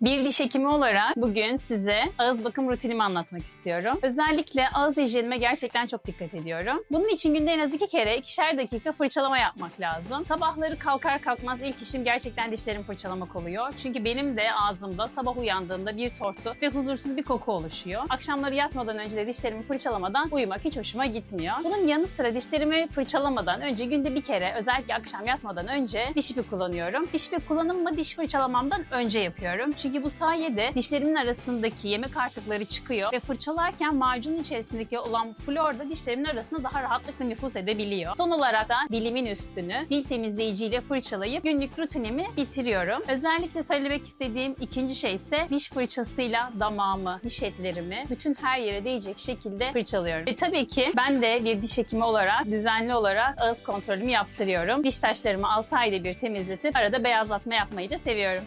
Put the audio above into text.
Bir diş hekimi olarak bugün size ağız bakım rutinimi anlatmak istiyorum. Özellikle ağız hijyenime gerçekten çok dikkat ediyorum. Bunun için günde en az iki kere ikişer dakika fırçalama yapmak lazım. Sabahları kalkar kalkmaz ilk işim gerçekten dişlerimi fırçalamak oluyor. Çünkü benim de ağzımda sabah uyandığımda bir tortu ve huzursuz bir koku oluşuyor. Akşamları yatmadan önce de dişlerimi fırçalamadan uyumak hiç hoşuma gitmiyor. Bunun yanı sıra dişlerimi fırçalamadan önce günde bir kere özellikle akşam yatmadan önce diş ipi kullanıyorum. Diş ipi kullanımımı diş fırçalamamdan önce yapıyorum. Çünkü bu sayede dişlerimin arasındaki yemek artıkları çıkıyor ve fırçalarken macunun içerisindeki olan flor da dişlerimin arasında daha rahatlıkla nüfus edebiliyor. Son olarak da dilimin üstünü dil temizleyiciyle fırçalayıp günlük rutinimi bitiriyorum. Özellikle söylemek istediğim ikinci şey ise diş fırçasıyla damağımı, diş etlerimi bütün her yere değecek şekilde fırçalıyorum. Ve tabii ki ben de bir diş hekimi olarak düzenli olarak ağız kontrolümü yaptırıyorum. Diş taşlarımı 6 ayda bir temizletip arada beyazlatma yapmayı da seviyorum.